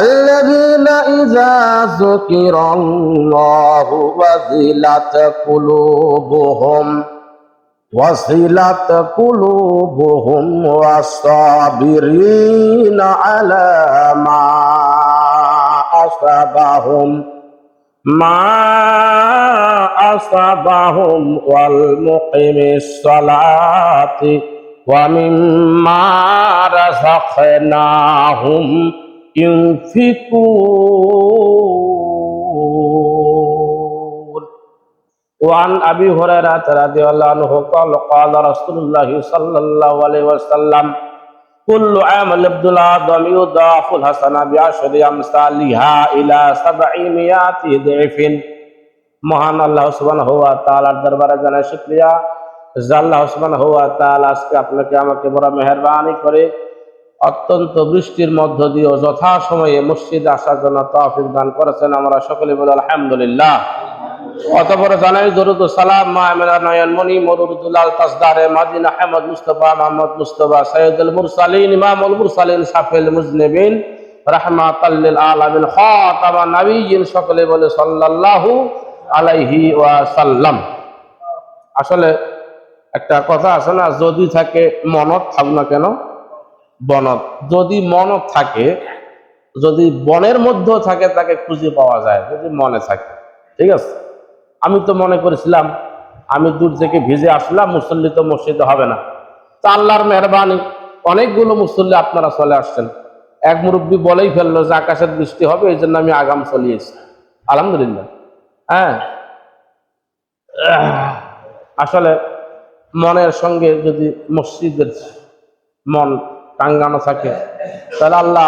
الذين إذا ذكر الله وزلت قلوبهم وصلت قلوبهم والصابرين على ما أصابهم ما أصابهم والمقيم الصلاة ومما رزقناهم ينفقون وعن أبي هريرة رضي الله عنه قال قال رسول الله صلى الله عليه وسلم كل عمل عبد الآدم يضاعف الحسنة بعشر أمثالها إلى سبعمائة ضعف মহান আল্লাহ সুবান হওয়া তালার দরবারে জানাই শুক্রিয়া আল্লাহ সুবান হওয়া তাল আজকে আপনাকে আমাকে বড় মেহরবানি করে অত্যন্ত বৃষ্টির মধ্য দিয়ে যথা সময়ে মসজিদে আসার জন্য তৌফিক দান করেছেন আমরা সকলে বলি, আলহামদুলিল্লাহ। অতপর জানাই, দরুদ সালাম মা আমেরা নয়ন মরুদুল্লাল তাসদারে মাদিন আহমদ মুস্তফা মোহাম্মদ মুস্তফা সৈয়দুল মুরসালিন, ইমামুল মুরসালিন মুজনিবিন আলামিন, খাতামা নবিয়িন সকলে বলে, সাল্লাল্লাহু আলাইহি ওয়াসাল্লাম। আসলে একটা কথা আছে না, যদি থাকে মনত থাক না কেন বনত যদি মনত থাকে, যদি বনের মধ্যেও থাকে, তাকে খুঁজে পাওয়া যায়, যদি মনে থাকে। ঠিক আছে? আমি তো মনে করেছিলাম, আমি দূর থেকে ভিজে আসলাম, মুসল্লি তো মসজিদে হবে না। তা আল্লাহর মেহরবানি, অনেকগুলো মুসল্লি আপনারা চলে আসছেন। এক মুরব্বী বলেই ফেলল যে আকাশের বৃষ্টি হবে, এই জন্য আমি আগাম চলিয়েছি। আলহামদুলিল্লাহ। হ্যাঁ? আসলে মনের সঙ্গে যদি মসজিদের মন টাঙ্গানো থাকে। তাহলে আল্লাহ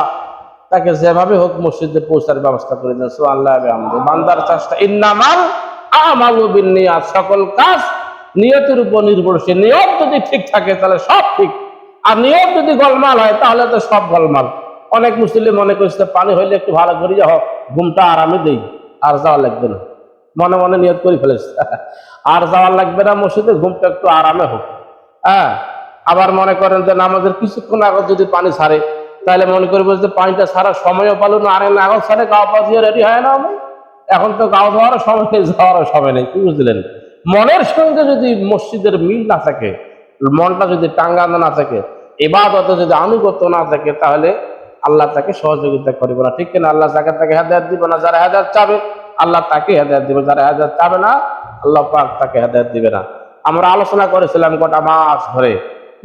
তাকে যেভাবে হোক মসজিদে পৌঁছার ব্যবস্থা করে দেন। আল্লাহ বান্দার চাষটা ইন্নামাল আমাল সকল কাজ নিয়তের উপর নির্ভরশীল। নিয়ত যদি ঠিক থাকে তাহলে সব ঠিক। আর নিয়ত যদি গোলমাল হয় তাহলে তো সব গোলমাল। অনেক মুসলিম মনে করছে, পানি হইলে একটু ভালো করে যাও, ঘুমটা আরামে দেই। আর যাওয়া লাগবে না। মনে মনে নিয়ত করে ফেলেছে। আর যাওয়ার লাগবে না মসজিদে, ঘুমটা একটু আরামে হোক। হ্যাঁ আবার মনে করেন যে নামাজের কিছুক্ষণ আগে যদি পানি ছাড়ে তাহলে মনে করব যে পানিটা ছাড়ার সময়ও পালো না আরে আগত ছাড়ে গাও পা রেডি হয় না আমি এখন তো গাও ধোয়ারও সময় নেই, যাওয়ারও সময় নেই, কি বুঝলেন? মনের সঙ্গে যদি মসজিদের মিল না থাকে, মনটা যদি টাঙ্গানো না থাকে এবাদতে যদি আনুগত্য না থাকে, তাহলে আল্লাহ তাকে সহযোগিতা করবে না। ঠিক কিনা? আল্লাহ তাকে তাকে হেদায়ত দিবে না, যারা হেদায়ত চাবে, আল্লাহ তাকে হেদায়ত দিবে, যারা হেদায়ত চাবে না, আল্লাহ পাক তাকে হেদায়ত দিবে না। আমরা আলোচনা করেছিলাম গোটা মাস ধরে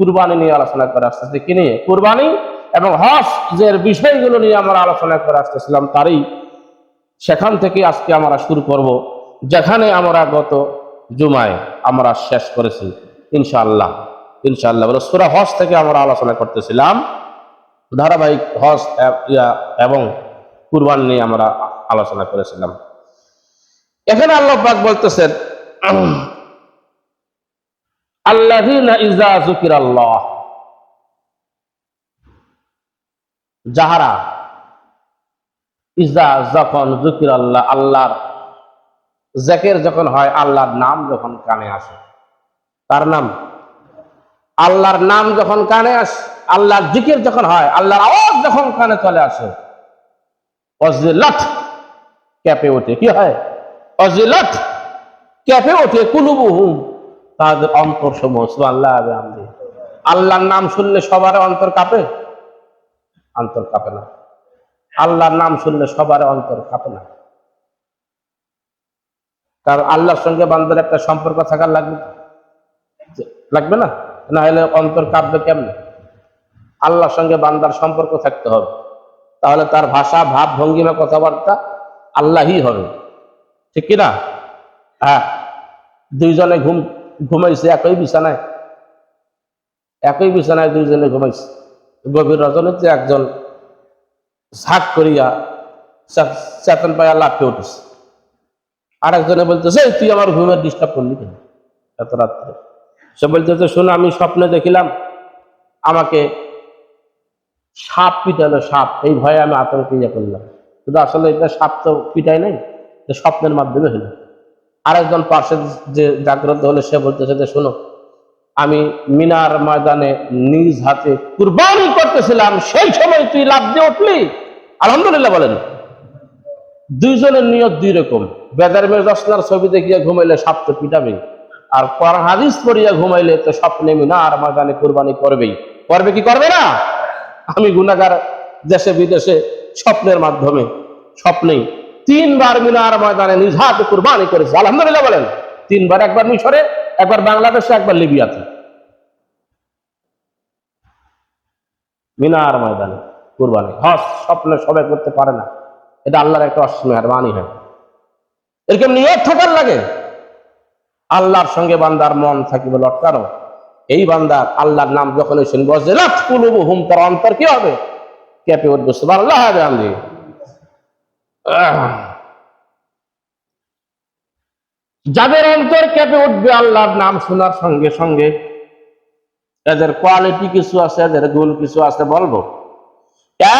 কুরবানি নিয়ে আলোচনা করে আসতেছি। কি নিয়ে? কুরবানি এবং হজ যে বিষয়গুলো নিয়ে আমরা আলোচনা করে আসতেছিলাম। তারই সেখান থেকে আজকে আমরা শুরু করব। যেখানে আমরা গত জুমায় আমরা শেষ করেছি, ইনশাআল্লাহ। ইনশাআল্লাহ বলে সুরা হজ থেকে আমরা আলোচনা করতেছিলাম। ধারাবাহিক ইয়া এবং কুরবান নিয়ে আমরা আলোচনা করেছিলাম। এখানে আল্লাহ পাক বলতেছেন আল্লাযীনা যাহারা ইজা যখন জুকির আল্লাহ আল্লাহর জেকের যখন হয়, আল্লাহর নাম যখন কানে আসে। তার নাম? আল্লাহর নাম যখন কানে আসে, আল্লাহর জিকির যখন হয়, আল্লাহর আওয়াজ যখন কানে চলে আসে অজিলত ক্যাপে ওঠে। কি হয়? অজিলত ক্যাপে ওঠে কুলুবুহুম। তাদের অন্তর সমূহ আল্লাহ আল্লাহর নাম শুনলে সবার অন্তর কাঁপে? অন্তর কাঁপে না। আল্লাহর নাম শুনলে সবার অন্তর কাঁপে না। কারণ আল্লাহর সঙ্গে বান্দার একটা সম্পর্ক থাকার লাগবে লাগবে না? না হলে অন্তর কাঁপবে কেমনে? আল্লাহর সঙ্গে বান্দার সম্পর্ক থাকতে হবে। তাহলে তার ভাষা, ভাব ভঙ্গিমা কথাবার্তা আল্লাহই হবে। ঠিক কিনা হ্যাঁ। দুইজনে ঘুম ঘুমাইছে একই বিছানায়। একই বিছানায় দুইজনে ঘুমাইছে। গভীর রজনীতে একজন ঝাঁক করিয়া চেতন পাইয়া লাফে উঠেছে। আরেকজনে বলতেছে "এই, তুই আমার ঘুমের ডিস্টার্ব করলি কেন এত রাত্রে? সে বলতেছে শোনো আমি স্বপ্নে দেখিলাম আমাকে সাপ পিটালো সাপ। এই ভয়ে আমি আতঙ্ক ইয়ে করলাম। কিন্তু আসলে এটা সাপ তো পিটাই নাই স্বপ্নের মাধ্যমে হলো। আরেকজন পাশে যে জাগ্রত হলে, সে বলতেছে যে, শোনো, আমি মিনার ময়দানে নিজ হাতে কুরবানি করতেছিলাম, সেই সময় তুই লাভ দিয়ে উঠলি। আলহামদুলিল্লাহ বলেন। দুইজনের নিয়ত দুই রকম। বেদার মেয়ে রসনার ছবি দেখিয়া ঘুমাইলে সাপ তো পিটাবে আর কোরআন হাদিস পড়িয়া ঘুমাইলে তো স্বপ্নে মিনার ময়দানে কুরবানি করবেই। করবে কি করবে না? আমি গুনাগার দেশে বিদেশে স্বপ্নের মাধ্যমে, স্বপ্নেই তিনবার মিনার ময়দানে নিজ হাতে কুরবানি করেছে। আলহামদুলিল্লাহ বলেন, তিনবার, একবার মিশরে, একবার বাংলাদেশে, একবার লিবিয়াতে। মিনার ময়দানে কুরবানি। হস স্বপ্নে সবাই করতে পারে না। এটা আল্লাহর একটা অসমেহার মানি হয়। এরকম নিয়ত থাকার লাগে। আল্লাহর সঙ্গে বান্দার মন থাকিবে লটকানো। এই বান্দার আল্লাহর নাম যখন শুনব, জেলাত কুলুবু হুম তার অন্তর কি হবে? কেঁপে উঠবে, সুবহানাল্লাহ আমি যাদের অন্তর কেঁপে উঠবে আল্লাহর নাম শোনার সঙ্গে সঙ্গে, এদের কোয়ালিটি কিছু আছে, এদের গুণ কিছু আছে বলব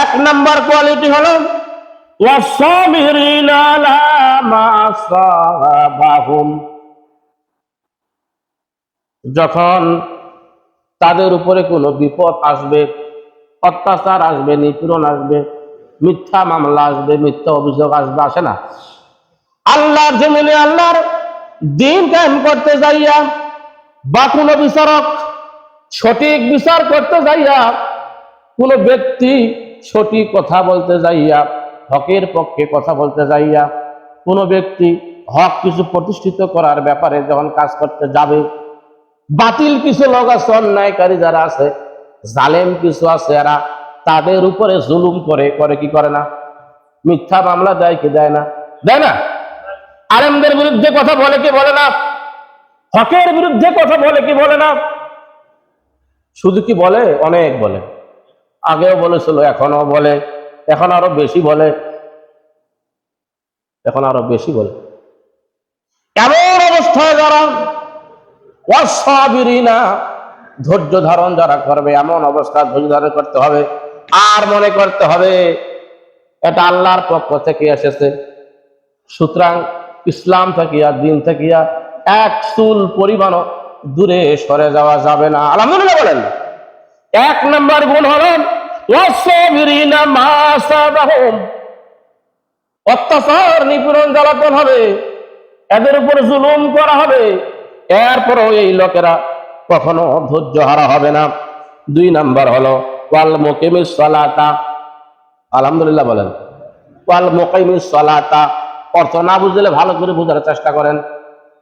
এক নাম্বার কোয়ালিটি হলো। যখন তাদের উপরে কোনো বিপদ আসবে, অত্যাচার আসবে, নিপীড়ন আসবে মিথ্যা মামলা আসবে, মিথ্যা অভিযোগ আসবে, আসে না। আল্লাহর জমিনে আল্লাহর দিন কায়েম করতে যাইয়া বা কোনো বিচারক সঠিক বিচার করতে যাইয়া, কোন ব্যক্তি সঠিক কথা বলতে যাইয়া, হকের পক্ষে কথা বলতে যাইয়া, কোন ব্যক্তি হক কিছু প্রতিষ্ঠিত করার ব্যাপারে যখন কাজ করতে যাবে, বাতিল কিছু লোক আছে, অন্যায়কারী যারা আছে, জালেম কিছু আছে, এরা তাদের উপরে জুলুম করে করে কি করে না? মিথ্যা মামলা দেয় কি দেয় না? দেয় না? আলেমদের বিরুদ্ধে কথা বলে কি বলে না? হকের বিরুদ্ধে কথা বলে কি বলে না? শুধু কি বলে? অনেক বলে। আগেও বলেছিল এখনও বলে। এখন আরও বেশি বলে। এখন আরও বেশি বলে। এমন অবস্থায় যারা অসাবিরিনা ধৈর্য ধারণ যারা করবে, এমন অবস্থা ধৈর্য ধারণ করতে হবে। আর মনে করতে হবে, এটা আল্লাহর পক্ষ থেকে এসেছে। সুতরাং ইসলাম থাকিয়া, দিন থাকিয়া এক চুল পরিমাণও দূরে সরে যাওয়া যাবে না। আলহামদুলিল্লাহ বলেন। এক নম্বর গুণ হল ওয়াসাবিরিনা মা সাবাহুম। অত্যাচার নিপীড়ন জ্বালাতন হবে, এদের উপর জুলুম করা হবে, এরপরও এই লোকেরা কখনো ধৈর্য হারা হবে না। দুই নাম্বার হলো ওয়াল মুকিমিস সালাতা। আলহামদুলিল্লাহ বলেন। ওয়াল মুকিমিস সালাতা। অর্থ না বুঝলে ভালো করে বোঝার চেষ্টা করেন।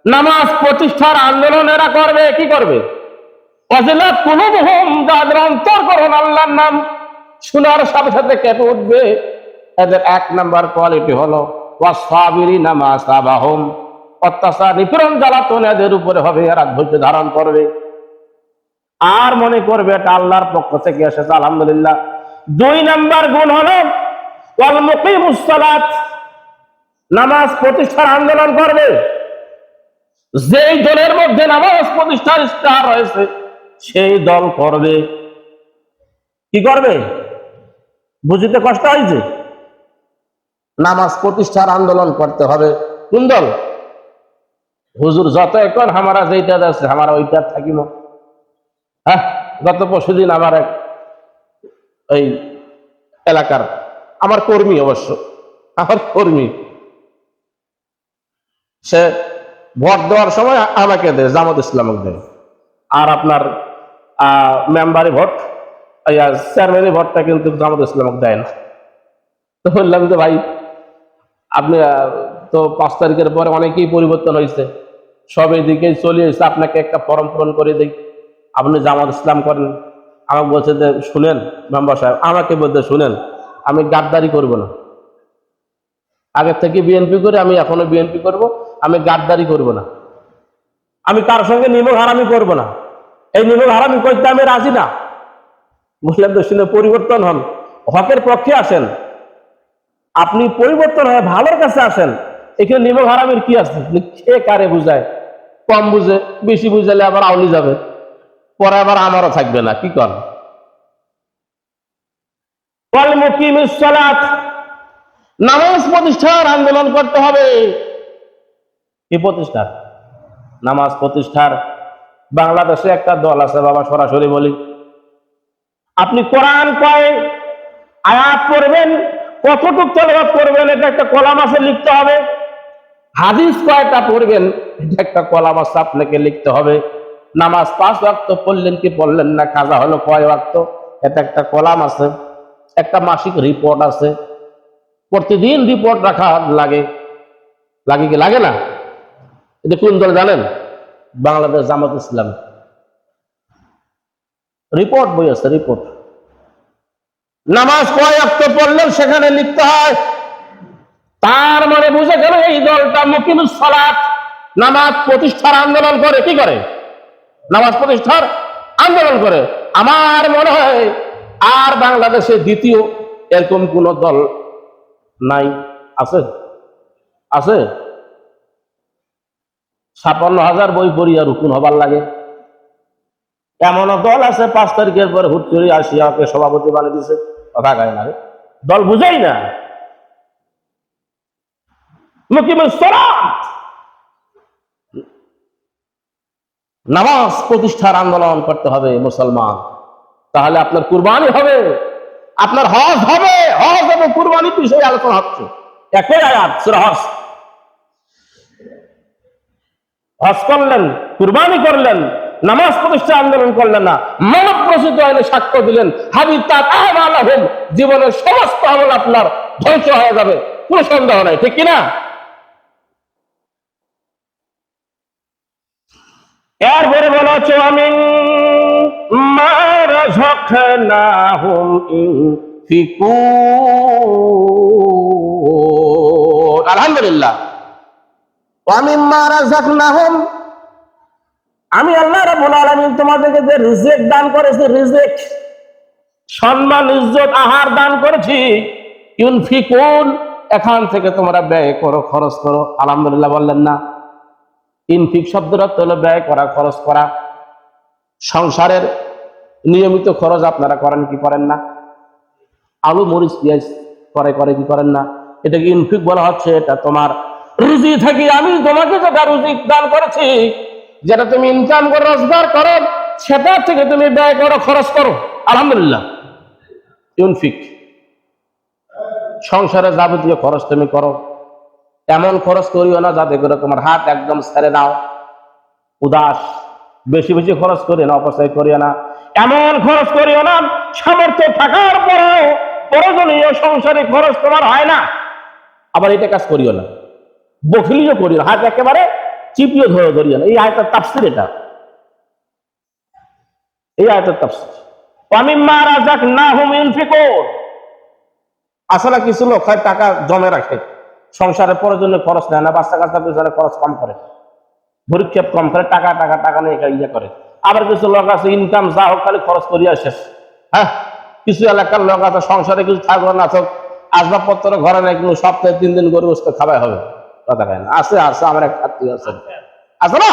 নামাজ প্রতিষ্ঠার আন্দোলন এরা করবে, কি করবে? অজিলাত কুলুবহুম, যাদের অন্তর করুন আল্লাহর নাম, শোনার সাথে সাথে কেঁপে উঠবে। এদের এক নাম্বার কোয়ালিটি হলো ওয়াসাবিরি নামাজ আবাহম অত্যাচার নিপীড়ন জ্বালাতন এদের উপরে হবে, এরা ধৈর্য ধারণ করবে। আর মনে করবে এটা আল্লাহর পক্ষ থেকে এসেছে, আলহামদুলিল্লাহ। দুই নাম্বার গুণ হলো নামাজ প্রতিষ্ঠার আন্দোলন করবে। যেই দলের মধ্যে নামাজ প্রতিষ্ঠার ইস্তাহার রয়েছে, সেই দল করবে। কি করবে? বুঝিতে কষ্ট হয়েছে নামাজ প্রতিষ্ঠার আন্দোলন করতে হবে। কোন দল? হুজুর যত এখন আমারা যেটা আছে আমরা ওইটা থাকিব হ্যাঁ গত পরশু দিন আমার এক ওই এলাকার আমার কর্মী অবশ্য, আমার কর্মী। সে ভোট দেওয়ার সময় আমাকে দেয়, জামাত ইসলামক দেয়। আর আপনার মেম্বারি ভোট চেয়ারম্যানের ভোটটা কিন্তু জামাত ইসলামক দেয় না। তো বললাম যে ভাই, আপনি তো পাঁচ তারিখের পরে অনেকেই পরিবর্তন হয়েছে সব এদিকে চলে এসে আপনাকে একটা ফর্ম পূরণ করে দিই। আপনি জামাত ইসলাম করেন। আমাকে বলছে যে, শুনেন মেম্বার সাহেব, আমাকে বলতে শুনেন, আমি গাদ্দারি করব না। আগের থেকে বিএনপি করে আমি এখনও বিএনপি করব, আমি গাদ্দারি করব না। আমি কার সঙ্গে নিমক হারামি করব না। এই নিমক হারামি করতে আমি রাজি না। বুঝলেন তো পরিবর্তন হন। হকের পক্ষে আসেন। আপনি পরিবর্তন হয়ে ভালোর কাছে আসেন। এখানে নিমক হারামের কি আছে? কে কারে বুঝায়? কম বুঝে, বেশি বুঝালে আবার আউলি যাবে। পরে আবার আমারও থাকবে না কি কর নামাজ প্রতিষ্ঠার আন্দোলন করতে হবে। কি প্রতিষ্ঠার নামাজ প্রতিষ্ঠার। বাংলাদেশে একটা দল আছে বাবা সরাসরি বলি। আপনি কোরআন কয় আয়াত পড়বেন কতটুক তেলাওয়াত করবেন এটা একটা কলাম আছে লিখতে হবে। হাদিস কয়টা পড়বেন এটা একটা কলাম আছে আপনাকে লিখতে হবে। নামাজ পাঁচ ওয়াক্ত পড়লেন কি পড়লেন না কাজা হলো কয় ওয়াক্ত? এটা একটা কলাম আছে, একটা মাসিক রিপোর্ট আছে। প্রতিদিন রিপোর্ট রাখা লাগে। লাগে কি লাগে না? এটা কোন দল জানেন? বাংলাদেশ জামাত ইসলাম। রিপোর্ট বই আছে রিপোর্ট নামাজ কয় অক্ত পড়লেন সেখানে লিখতে হয়, তার মানে বুঝে গেল এই দলটা মুকিমুস সালাত, নামাজ প্রতিষ্ঠার আন্দোলন করে, কি করে? নামাজ প্রতিষ্ঠার আন্দোলন করে। আমার মনে হয় আর বাংলাদেশে দ্বিতীয় এরকম কোন দল নাই। আছে? আছে? ছাপান্ন হাজার বই পড়িয়া রুকুন হবার লাগে। এমনও দল আছে, পাঁচ তারিখের পরে হুট করে আসিয়া ওকে সভাপতি বানিয়ে দিছে। কথা গায় না। দল বুঝাই না। মুকিমুস সালাত! নামাজ প্রতিষ্ঠার আন্দোলন করতে হবে মুসলমান। তাহলে আপনার কুরবানি হবে, আপনার হজ হবে, হজ এবং কুরবানি বিষয়ে আলোচনা হচ্ছে। একই আয়াত হজ। হজ করলেন, কুরবানি করলেন, নামাজ প্রতিষ্ঠা আন্দোলন করলেন না, মানব প্রসূত আইনে সাক্ষ্য দিলেন, হাবিব তার আহমালাহুম জীবনের সমস্ত আমল আপনার ধ্বংস হয়ে যাবে, কোনো সন্দেহ নাই, ঠিক কিনা? এরপরে বলা হচ্ছে আমি মারা ঝখনা হুম আলহামদুলিল্লাহ। আমি মারা ঝখনা হুম আমি আল্লাহ রাব্বুল আলামিন তোমাদেরকে যে রিজেক দান করেছি রিজেক সম্মান ইজ্জত আহার দান করেছি ইউনফিকুন এখান থেকে তোমরা ব্যয় করো খরচ করো। আলহামদুলিল্লাহ বললেন না। ইনফিক অর্থ হলো ব্যয় করা, খরচ করা। সংসারের নিয়মিত খরচ আপনারা করেন কি করেন না? আলু, মরিচ, পেঁয়াজ করে করে কি করেন না? এটাকে ইনফিক বলা হচ্ছে, এটা তোমার রুজি থাকি আমি তোমাকে যেটা রুজি দান করেছি, যেটা তুমি ইনকাম করে, রোজগার করো, সেটা থেকে তুমি ব্যয় করো, খরচ করো। আলহামদুলিল্লাহ। ইনফিক। সংসারে যাবতীয় খরচ তুমি করো। এমন খরচ করিও না যাতে করে তোমার হাত একদম ছেড়ে দাও। উদাস, বেশি বেশি খরচ করিও না, অপচয় করিও না। এমন খরচ করিও না, সামর্থ্য থাকার পরেও প্রয়োজনীয় সংসারে খরচ তোমার হয় না। আবার এটা কাজ করিও না। বখিলিও করিও হাত একেবারে চিপিও ধরে, ধরিও না। এই আয়তার তাফসির এটা। এই আয়তার তাফসির। আমি মারা না হুম ইনফিকোর আসলে কিছু লোক হয় টাকা জমে রাখে। সংসারের প্রয়োজনীয় খরচ নেয় না বাচ্চা কাচ্চা পিছনে খরচ কম করে। ভরিক্ষেপ কম করে টাকা টাকা টাকা নিয়ে ইয়ে করে। আবার কিছু লোক আছে ইনকাম যা হোক খালি খরচ করিয়া শেষ। হ্যাঁ? কিছু এলাকার লোক আছে সংসারে কিছু থাকবে না থাক আসবাবপত্র ঘরে নেই কিন্তু সপ্তাহে তিন দিন গরু গোস্ত খাওয়াই হবে। কথা কয় না। আছে আছে আমার এক আত্মীয় আছে। আছে না?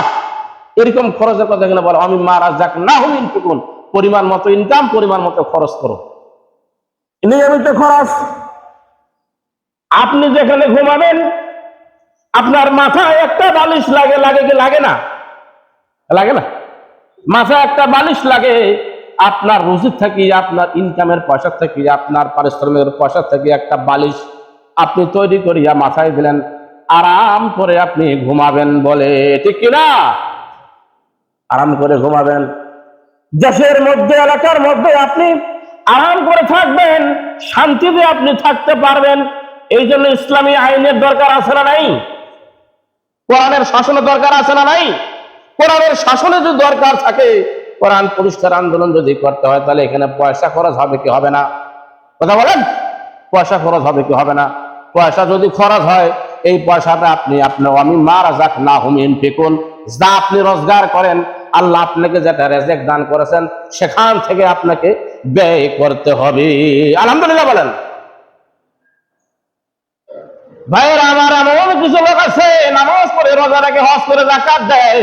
এরকম খরচের কথা এখানে বলো আমি মারা যাক না হলে ইনটুকুন পরিমাণ মতো ইনকাম পরিমাণ মতো খরচ করো। নিয়মিত খরচ। আপনি যেখানে ঘুমাবেন, আপনার মাথায় একটা বালিশ লাগে লাগে কি লাগে না? লাগে না? মাথায় একটা বালিশ লাগে, আপনার রুজির থাকি, আপনার ইনকামের পয়সা থেকে, আপনার পারিশ্রমিকের পয়সা থেকে একটা বালিশ আপনি তৈরি করিয়া মাথায় দিলেন, আরাম করে আপনি ঘুমাবেন বলে, ঠিক কিনা আরাম করে ঘুমাবেন। দেশের মধ্যে, এলাকার মধ্যে আপনি আরাম করে থাকবেন, শান্তিতে আপনি থাকতে পারবেন। এই জন্য ইসলামী আইনের দরকার আছে না নাই? কোরআনের শাসনের দরকার আছে না নাই? কোরআনের শাসনের যদি দরকার থাকে, কোরআন প্রতিষ্ঠার আন্দোলন যদি করতে হয়, তাহলে এখানে পয়সা খরচ হবে কি হবে না? কথা বলেন? পয়সা খরচ হবে কি হবে না? পয়সা যদি খরচ হয়, এই পয়সাটা আপনি আপনার আমি মারা যাক না হুমিন ফিকুন যা আপনি রোজগার করেন, আল্লাহ আপনাকে যেটা রেজেক দান করেছেন, সেখান থেকে আপনাকে ব্যয় করতে হবে। আলহামদুলিল্লাহ বলেন। ভাইয়ের, আমার এমন কিছু লোক আছে, নামাজ পড়ে, রোজা রেখে, হজ করে জাকাত দেয়।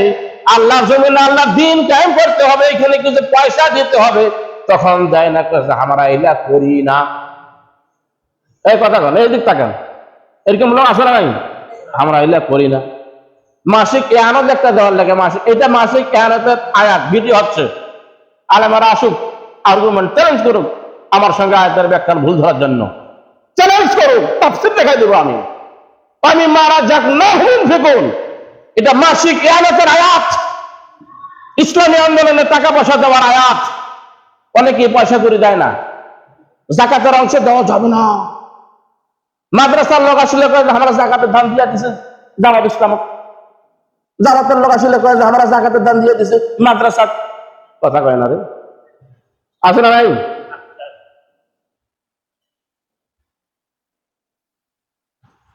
আল্লাহ জমিন আল্লাহ দিন কায়েম করতে হবে, এখানে কিছু পয়সা দিতে হবে। তখন দেয় না আমরা এলা করি না। এই কথা কেন, এই দিক তাকান এরকম লোক আসলে নাই? আমরা এলা করি না। মাসিক এহানত একটা দেওয়ার লাগে, মাসিক, এটা মাসিক এহানতের আয়াত, ভিডিও হচ্ছে। আলেমারা আসুক আর্গুমেন্ট চ্যালেঞ্জ করুক, আমার সঙ্গে আয়াতের ব্যাখ্যার ভুল ধরার জন্য। চ্যালেঞ্জ করুক, তাফসির দেখাই দেবো আমি। আমি মারা যাক না হুন ফেকুন এটা মাসিক এয়ানতের আয়াত। ইসলামী আন্দোলনে টাকা পয়সা দেওয়ার আয়াত। অনেকে পয়সা করে দেয় না। জাকাতের অংশ দেওয়া যাবে না। মাদ্রাসার লোক আসলে আমরা জাকাতের দান দিয়ে দিছে, জামাত ইসলাম জামাতের লোক আসলে কয়ে আমরা জাকাতের দান দিয়ে দিছে মাদ্রাসা কথা কয় না রে। না নাই?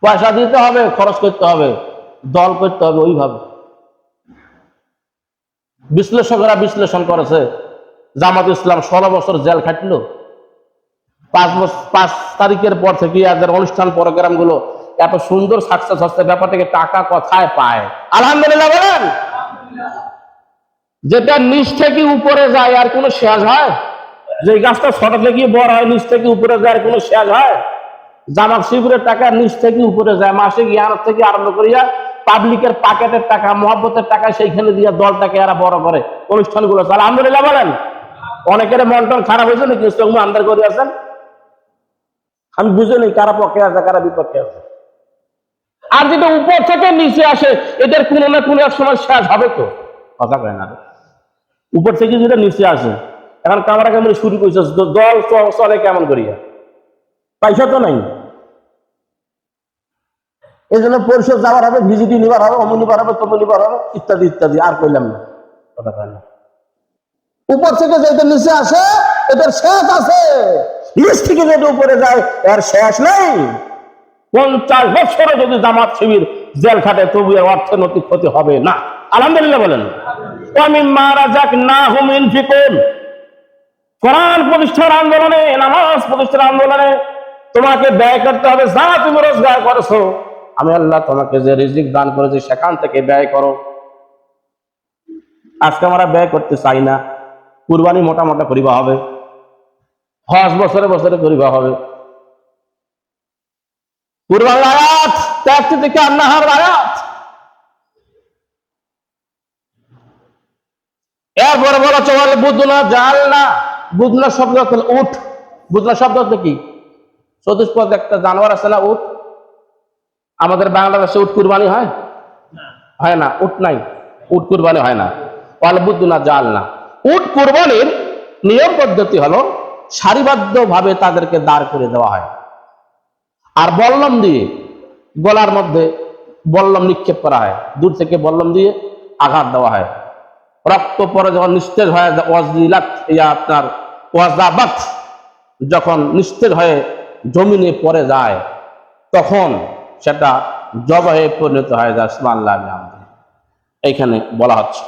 পয়সা দিতে হবে, খরচ করতে হবে, দল করতে হবে ওইভাবে। বিশ্লেষকরা বিশ্লেষণ করেছে, জামাত ইসলাম ষোলো বছর জেল খাটলো। পাঁচ বছর পাঁচ তারিখের পর থেকে এদের অনুষ্ঠান প্রোগ্রামগুলো এত সুন্দর সাকসেস হচ্ছে ব্যাপার থেকে টাকা কথায় পায়? আলহামদুলিল্লাহ বলেন। যেটা নিচ থেকে উপরে যায় আর কোনো শেষ হয়? যে গাছটা ছোট থেকে বড় হয়, নিচ থেকে উপরে যায় আর কোনো শেষ হয়? জামাত শিবিরের টাকা নিচ থেকে উপরে যায়। মাসিক ইয়ার থেকে আরম্ভ করিয়া পাবলিকের পাকেটের টাকা, মহব্বতের টাকা সেইখানে দিয়ে দলটাকে এরা বড় করে, অনুষ্ঠানগুলো চলে আলহামদুলিল্লাহ বলেন, অনেকের মন টন খারাপ হয়েছে নাকি? চোখ আন্দার করে আছেন? আমি বুঝে নেই কারা পক্ষে আছে, কারা বিপক্ষে আছে। আর যেটা উপর থেকে নিচে আসে, এদের কোনো না কোনো এক সময় শেষ হবে তো। কথা কয় না। উপর থেকে যেটা নিচে আসে, এখন কামড়া কামড়ি শুরু করছে, দল চলে কেমন করিয়া? পয়সা তো নাই। এই জন্য পরিষদ যাওয়ার হবে ভিজিটি নিবার হবে অমু নিবার হবে তমু নিবার হবে, ইত্যাদি ইত্যাদি, আর কইলাম না। কথা উপর থেকে যেটা নিচে আসে, এদের শেষ আছে। নিচ থেকে যেটা উপরে যায়, এর শেষ নেই। পঞ্চাশ বছরে যদি জামাত শিবির জেল খাটে, তবু এর অর্থনৈতিক ক্ষতি হবে না। আলহামদুলিল্লাহ বলেন। আমি মারা যাক না হুমিন ফিকুন কোরআন প্রতিষ্ঠার আন্দোলনে, নামাজ প্রতিষ্ঠার আন্দোলনে তোমাকে ব্যয় করতে হবে, যা তুমি রোজগার করেছ। আমি আল্লাহ তোমাকে যে রিজিক দান করেছি সেখান থেকে ব্যয় করো। আজকে আমরা ব্যয় করতে চাই না। কুরবানি মোটা মোটা করিবা হবে। হজ বছরে বছরে করিবা হবে। কুরবানির থেকে আল্লাহর আয়াত। বলা চলে বুধনা জাল না? বুধনা শব্দ উঠ। বুধনা শব্দ কি? চতুষ্পদ একটা জানোয়ার আছে না উঠ? আমাদের বাংলাদেশে উট কুরবানি হয়? হয় না উট নাই। উট কুরবানি হয় না। অল বুধনা জাল না। উট কুরবানির নিয়ম পদ্ধতি হলো সারিবদ্ধ ভাবে তাদেরকে দাঁড় করে দেওয়া হয়। আর বল্লম দিয়ে গলার মধ্যে বল্লম নিক্ষেপ করা হয়। দূর থেকে বল্লম দিয়ে আঘাত দেওয়া হয়। রক্ত পরে যখন নিস্তেজ হয়ে ইয়া আপনার ওয়াজাবাত যখন নিস্তেজ হয়ে জমিনে পড়ে যায় তখন সেটা জবাহে পরিণত হয়ে যায় বিহামদিহি। এইখানে বলা হচ্ছে।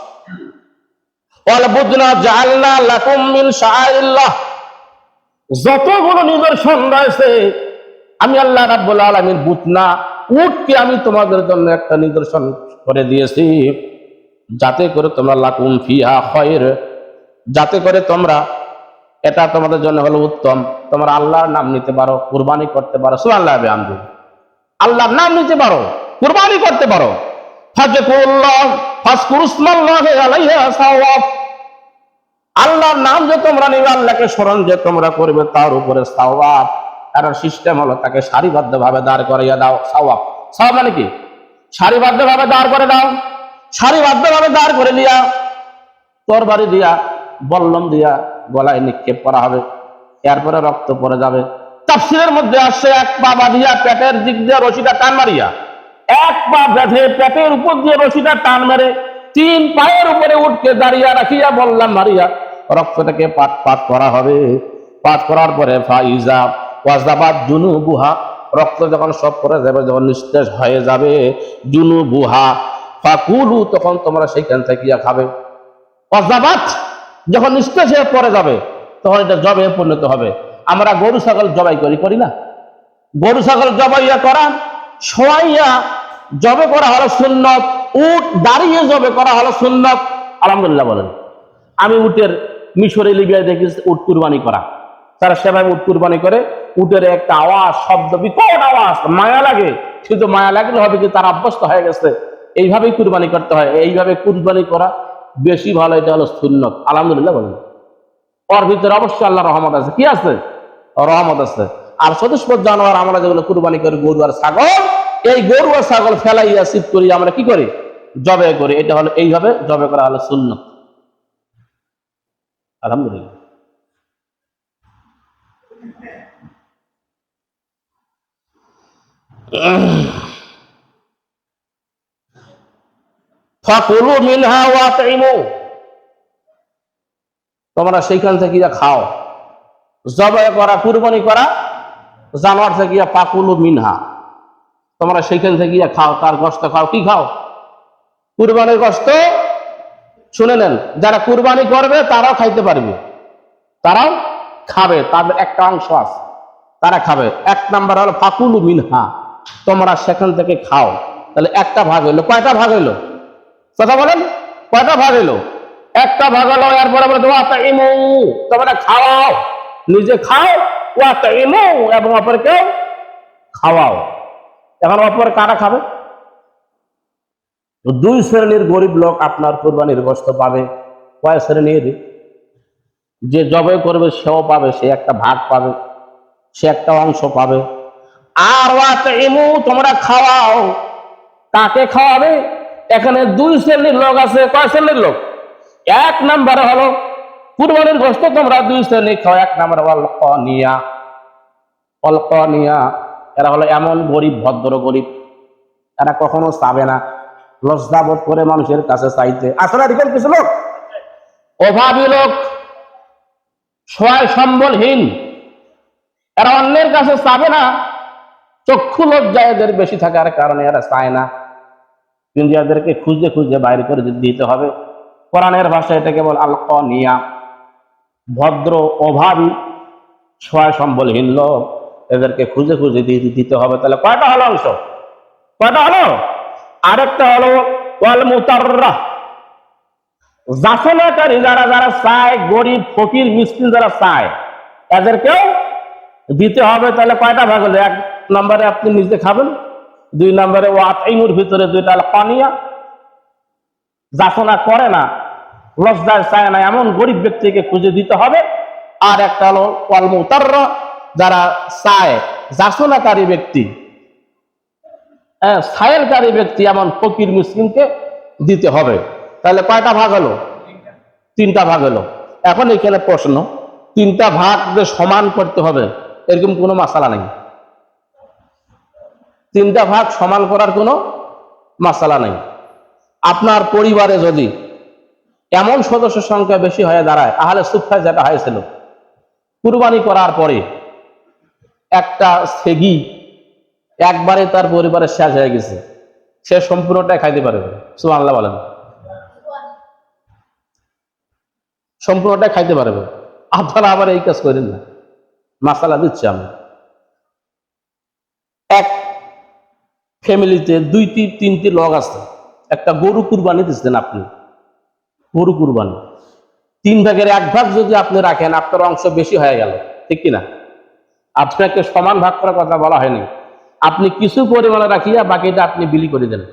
যতগুলো নিদর্শন রয়েছে আমি আল্লাহ রাব্বুল আলামিন বুতনা উটকে আমি তোমাদের জন্য একটা নিদর্শন করে দিয়েছি। যাতে করে তোমরা লাকুম ফিহা খয়ের, যাতে করে তোমরা এটা তোমাদের জন্য হলো উত্তম। তোমরা আল্লাহর নাম নিতে পারো, কুরবানি করতে পারো। সু আল্লাহ আল্লাহর নাম নিতে পারো, কুরবানি করতে পারো। আল্লাহর নাম যে তোমরা নিবে, আল্লাহকে স্মরণ যে তোমরা করবে, তার উপরে সাওয়াব। আর সিস্টেম হলো তাকে সারিবদ্ধ ভাবে দাঁড় করাইয়া দাও, সাওয়াব। সাওয়াব মানে কি? সারিবদ্ধ ভাবে দাঁড় করে দাও সারিবদ্ধ ভাবে দাঁড় করে দিয়া, তরবারি দিয়া, বল্লম দিয়া গলায় নিক্ষেপ করা হবে। এরপরে রক্ত পড়ে যাবে। তাফসিরের মধ্যে আসছে, এক পা বাঁধিয়া পেটের দিক দিয়ে রশিটা টান মারিয়া। এক পা বেঁধে পেটের উপর দিয়ে রশিটা টান মেরে, তিন পায়ের উপরে উঠকে দাঁড়িয়ে রাখিয়া বললাম, মারিয়া, রক্তটাকে পাট পাট করা হবে। পাট করার পরে, ফাইজা ওয়াজাবাদ জুনু বুহা রক্ত যখন সব করে যাবে, যখন নিস্তেজ হয়ে যাবে জুনু বুহা ফাকুলু, তখন তোমরা সেইখান থেকে খাবে। অজাবাত যখন নিস্তেজ হয়ে পড়ে যাবে, তখন এটা জবে পরিণত হবে। আমরা গরু, ছাগল জবাই করি করি না। গরু, ছাগল জবাইয়া করা, শোয়াইয়া জবে করা হলো সুন্নত, উট দাঁড়িয়ে জবে করা হলো সুন্নত। আলহামদুলিল্লাহ বলেন। আমি উটের মিশরে লিবিয়ায় দেখেছি উট কুরবানি করা। তারা সেভাবে উট কুরবানি করে, উটের একটা আওয়াজ, শব্দ, বিকট আওয়াজ, মায়া লাগে। শুধু মায়া লাগলে হবে কি, তার অভ্যস্ত হয়ে গেছে। এইভাবেই কুরবানি করতে হয়, এইভাবে কুরবানি করা বেশি ভালো, এটা হলো সুন্নত। আলহামদুলিল্লাহ বলেন। ওর ভিতরে অবশ্যই আল্লাহ রহমত আছে। কি আছে? রহমত আছে। আর চতুষ্পদ জানোয়ার আমরা যেগুলো কুরবানি করি, গরু আর ছাগল, এই গরু আর ছাগল ফেলাইয়া সিপ করি আমরা কি করি? জবে করি। এটা হলো এইভাবে জবে করা হলো শূন্য আলহামদুলিল্লাহ। তোমরা সেইখান থেকে খাও। জবাই করা, কুরবানি করা, জানোয়ার থেকে গিয়া পাকুলু মিনহা। তোমরা সেইখান থেকে গিয়া খাও, তার গোস্ত খাও, কি খাও? কুরবানির গোস্ত শুনে নেন, যারা কুরবানি করবে, তারাও খাইতে পারবে। তারাও খাবে তাদের একটা অংশ আছে, তারা খাবে। এক নাম্বার হলো ফাকুলু মিনহা। তোমরা সেখান থেকে খাও। তাহলে একটা ভাগ হইল, কয়টা ভাগ হইল? কথা বলেন, কয়টা ভাগ হইল? একটা ভাগ হলো, এরপরে তোমরা খাওয়াও নিজে খাও ওয়া তাইমু এবং অপরকে খাওয়াও। এখন অপর কারা খাবে? দুই শ্রেণির গরিব লোক আপনার কোরবানির গোস্ত পাবে। কয় শ্রেণির যে জবে করবে, সেও পাবে, সে একটা ভাগ পাবে, সে একটা অংশ পাবে। আর তাইমু তোমরা খাওয়াও। কাকে খাওয়াবে? এখানে দুই শ্রেণির লোক আছে। কয় শ্রেণির লোক? এক নাম্বারে হলো কুরবানির গোস্ত তোমরা দুই শ্রেণি খাও। এক নাম্বারে অল্পনিয়া অল্পনিয়া এরা হলো এমন গরিব, ভদ্র গরিব। এরা কখনো চাবে না। লজ্জাবোধ করে মানুষের কাছে চাইতে। আসলে এরকম কিছু লোক? অভাবী লোক, সহায় সম্বলহীন। এরা অন্যের কাছে চাবে না। চক্ষু লজ্জা এদের বেশি থাকার কারণে এরা চায় না। কিন্তু এদেরকে খুঁজে খুঁজে বাইরে করে দিতে হবে। কোরআনের ভাষায় এটা কেবল আল্প নিয়া ভদ্র অভাবী, সহায় সম্বলহীন লোক, এদেরকে খুঁজে খুঁজে দিয়ে দিতে হবে। তাহলে কয়টা হলো অংশ? কয়টা হলো? আরেকটা হলো, ওয়াল মুতাররা যাচনাকারী যারা যারা চায়, গরিব, ফকির, মিসকিন যারা চায়, এদেরকেও দিতে হবে। তাহলে কয়টা ভাগ হলো? এক নম্বরে আপনি নিজে খাবেন, দুই নম্বরে ও আতাইমুর ভিতরে দুইটা পানিয়া। যাচনা করে না লজ্জায় চায় না এমন গরিব ব্যক্তিকে খুঁজে দিতে হবে। আর একটা হলো ওয়ালমুতার যারা চায় যাচনাকারী ব্যক্তি। হ্যাঁ সায়েলকারী ব্যক্তি, এমন ফকির মুসলিমকে দিতে হবে। তাহলে কয়টা ভাগ হলো? তিনটা ভাগ হলো। এখন এখানে প্রশ্ন, তিনটা ভাগ যে সমান করতে হবে, এরকম কোনো মাসালা নেই। তিনটা ভাগ সমান করার কোনো মাসালা নেই। আপনার পরিবারে যদি এমন সদস্য সংখ্যা বেশি হয়ে দাঁড়ায়। তাহলে সুফায় যেটা হয়েছিল। কুরবানি করার পরে একটা সেগি একবারে তার পরিবারে শেষ হয়ে গেছে। সে সম্পূর্ণটাই খাইতে পারবে সুবহানাল্লাহ বলেন। সম্পূর্ণটাই খাইতে পারবে আপনারা আবার এই কাজ করেন না। মাসালা দিচ্ছি আমি। এক ফ্যামিলিতে দুইটি, তিনটি লোক আছে। একটা গরু কুরবানি দিচ্ছেন আপনি। গরু কুরবানি। তিন ভাগের এক ভাগ যদি আপনি রাখেন, আপনার অংশ বেশি হয়ে গেল। ঠিক কিনা? আপনাকে সমান ভাগ করার কথা বলা হয়নি। আপনি কিছু পরিমাণে রাখিয়া বাকিটা আপনি বিলি করে দেন।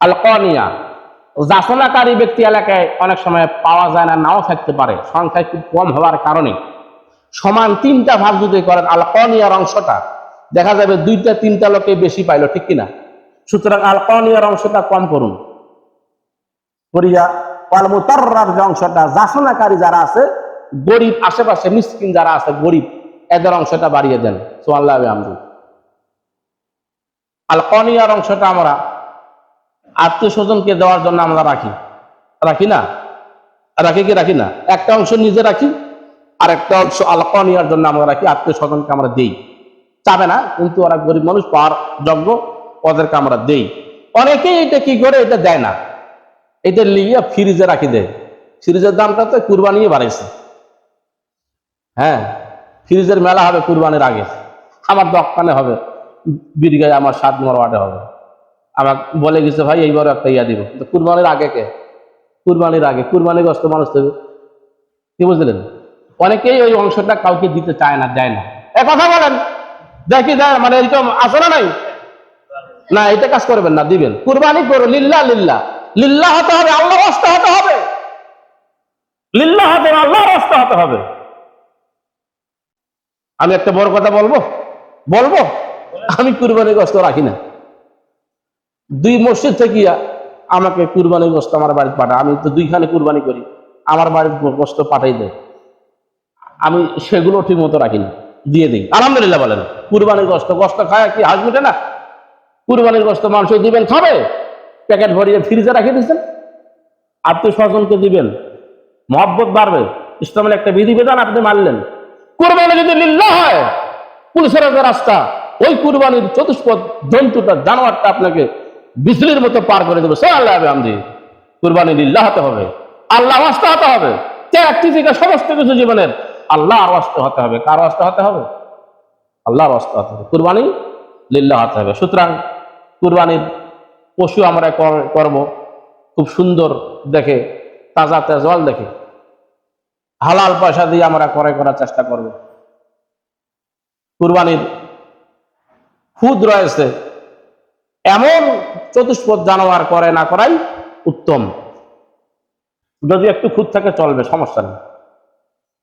আল কনিয়া যাচনাকারী ব্যক্তি এলাকায় অনেক সময় পাওয়া যায় না, নাও থাকতে পারে। সংখ্যা খুব কম হওয়ার কারণে। সমান তিনটা ভাগ যদি করেন আল কনিয়ার অংশটা, দেখা যাবে দুইটা, তিনটা লোকে বেশি পাইলো। ঠিক কিনা? সুতরাং আল কনিয়ার অংশটা কম করুন। করিয়া আল মুতাররার যে অংশটা যাচনাকারী যারা আছে, গরিব আশেপাশে মিসকিন যারা আছে, গরিব, এদের অংশটা বাড়িয়ে দেন। কনিয়ার অংশটা আমরা আত্মীয় স্বজনকে দেওয়ার জন্য আমরা রাখি। রাখি না? রাখি কি রাখি না? একটা অংশ নিজে রাখি আর একটা অংশ আলকানিয়ার জন্য আমরা রাখি, আত্মীয় স্বজনকে আমরা দেই। চাবে না, কিন্তু ওরা গরিব মানুষ পাওয়ার যোগ্য, ওদেরকে আমরা দেই। অনেকেই এটা কি করে? এটা দেয় না। এটা লিয়ে ফ্রিজে রাখি দেয়। ফ্রিজের দামটা তো কুরবানিয়ে বাড়াইছে। হ্যাঁ ফ্রিজের মেলা হবে কুরবানির আগে। আমার দোকানে হবে বীরগায় আমার সাত নম্বর ওয়ার্ডে হবে। আমার বলে গেছে, ভাই এইবার একটা ইয়া দিব। কুরবানির আগে কে? কুরবানির আগে। কুরবানি গ্রস্ত মানুষ দেবে কি বুঝলেন? অনেকেই ওই অংশটা কাউকে দিতে চায় না, দেয় না। এ কথা বলেন। দেখি দেয় মানে এরকম না নাই? না, এটা কাজ করবেন না, দিবেন। কুরবানি করো, লিল্লা লিল্লা। লিল্লা হতে হবে আল্লাহ রাস্তা হতে হবে। লিল্লা হতে আল্লাহ রাস্তা হতে হবে। আমি একটা বড় কথা বলব? বলব? আমি কুরবানি গ্রস্ত রাখি না। দুই মসজিদ থেকে আমাকে কুরবানি গোস্ত আমার বাড়িতে পাঠায়। আমি তো দুইখানে কুরবানি করি, আমার বাড়ির গোস্ত পাঠাই দেয়। আমি সেগুলো ঠিক মতো রাখি না, দিয়ে দিই। আলহামদুলিল্লাহ বলেন। কুরবানির গোস্ত গোস্ত খায় কি হাজ মিটে না? কুরবানির গোস্ত মানুষ দিবেন খাবে? প্যাকেট ভরিয়ে ফ্রিজে রাখে দিচ্ছেন আত্মীয় স্বজনকে দিবেন। মহব্বত বাড়বে। ইসলামের একটা বিধিবিধান আপনি মানলেন। কুরবানি যদি লিল্লা হয়, পুলিশের রাস্তা, ওই কুরবানির চতুষ্পদ জন্তুটা, জানোয়ারটা আপনাকে বিজলির মতো পার করে দেবে। সে আল্লাহ আমদি কুরবানি লিল্লাহ হতে হবে। আল্লাহ আসতে হতে হবে। একটি থেকে সমস্ত কিছু জীবনের আল্লাহ আসতে হতে হবে। কার আসতে হতে হবে? আল্লাহর আসতে হতে হবে। কুরবানি লিল্লাহ হতে হবে। সুতরাং কুরবানির পশু আমরা কর- করব। খুব সুন্দর দেখে, তাজা তেজওয়াল দেখে। হালাল পয়সা দিয়ে আমরা ক্রয় করার চেষ্টা করব। কুরবানির খুদ রয়েছে। এমন চতুষ্পদ জানোয়ার করে না করাই উত্তম। যদি একটু খুদ থাকে চলবে, সমস্যা নেই।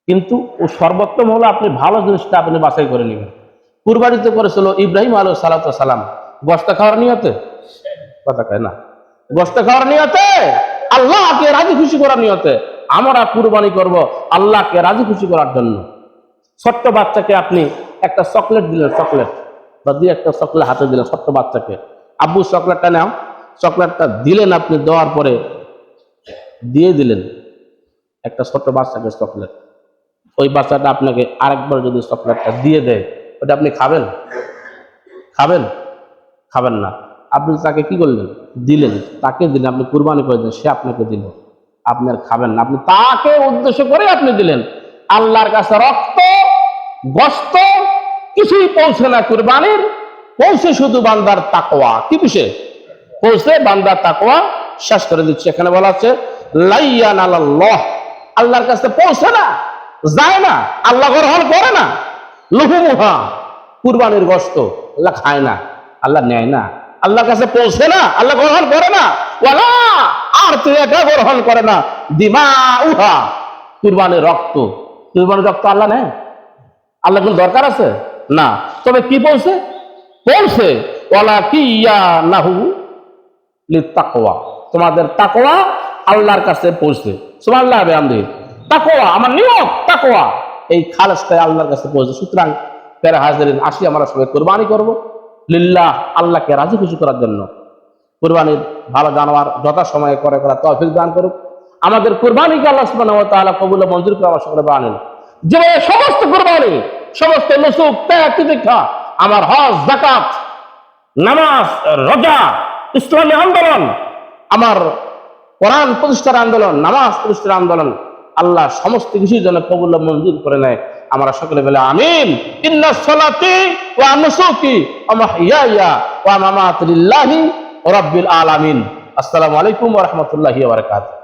কিন্তু ও সর্বোত্তম হলো আপনি ভালো জিনিসটা আপনি বাছাই করে নেবেন। কুরবানিতে করেছিল ইব্রাহিম আলহ সালাত সালাম। গস্ত খাওয়ার নিয়তে? কথা কয় না। গস্ত খাওয়ার নিয়তে, আল্লাহকে রাজি খুশি করার নিয়তে আমরা কুরবানি করব আল্লাহকে রাজি খুশি করার জন্য। ছোট্ট বাচ্চাকে আপনি একটা চকলেট দিলেন, চকলেট, বা দিয়ে একটা চকলেট হাতে দিলেন ছোট্ট বাচ্চাকে। আব্বু, চকলেটটা নাও। চকলেটটা দিলেন আপনি, দেওয়ার পরে দিয়ে দিলেন একটা ছোট্ট বাচ্চাকে চকলেট। ওই বাচ্চাটা আপনাকে আরেকবার যদি চকলেটটা দিয়ে দেয়, ওটা আপনি খাবেন? খাবেন? খাবেন না। আপনি তাকে কি করলেন? দিলেন। তাকে দিলেন। আপনি কুরবানি করে দিলেন সে আপনাকে দিল। আপনি আর খাবেন না। আপনি তাকে উদ্দেশ্য করে আপনি দিলেন। আল্লাহর কাছে রক্ত গস্ত কিছুই পৌঁছে না কুরবানির। পৌঁছে শুধু বান্দার তাকোয়া কি বিষয়? পৌঁছে বান্দার তাকোয়া শেষ করে দিচ্ছে। এখানে বলা হচ্ছে লাইয়ান আল্লাহ আল্লাহর কাছে পৌঁছে না, যায় না। আল্লাহ গ্রহণ করে না। লুহুমুহা। কুরবানির গোস্ত আল্লাহ খায় না। আল্লাহ নেয় না। আল্লাহর কাছে পৌঁছে না, আল্লাহ গ্রহণ করে না। আর তুই এটা গ্রহণ করে না। দিমা উহা কুরবানির রক্ত। কুরবানির রক্ত আল্লাহ নেয়। আল্লাহ কোন দরকার আছে? না। তবে কি পৌঁছে? পৌঁছে, ওয়ালা কি ইয়া নাহু তাকওয়া তোমাদের তাকোয়া আল্লাহর কাছে পৌঁছে। সুবহানাল্লাহ বিহামদি তাকওয়া, আমার নিয়ত তাকোয়া এই খালেসটাই আল্লাহর কাছে পৌঁছে। সুতরাং প্যারা হাজারিন, আসি, আমরা সবাই কোরবানি করব। লিল্লাহ, আল্লাহকে রাজি খুশি করার জন্য। কোরবানির ভালো জানোয়ার যথা সময়ে করে করা তৌফিক দান করুক। আমাদের কোরবানিকে আল্লাহ সুবহানাহু ওয়া তাআলা কবুল মঞ্জুর করে আমার সকলে বানান যে সমস্ত কোরবানি, সমস্ত নসুক, ত্যাগ, তিতিক্ষা, আমার হজ, যাকাত, নামাজ, রোজা, ইসলামী আন্দোলন, আমার কোরআন প্রতিষ্ঠার আন্দোলন, নামাজ প্রতিষ্ঠার আন্দোলন, আল্লাহ সমস্ত কিছুই যেন কবুল মঞ্জুর করে নেয়। আমরা সকলে বলে, আমিন। ইন্না সলাতি ওয়া নুসুকি ওয়া মাহইয়ায়া ওয়া মামাতি লিল্লাহি রাব্বিল আলামিন। আসসালামু আলাইকুম ওয়া রাহমাতুল্লাহি ওয়া বারাকাতুহু।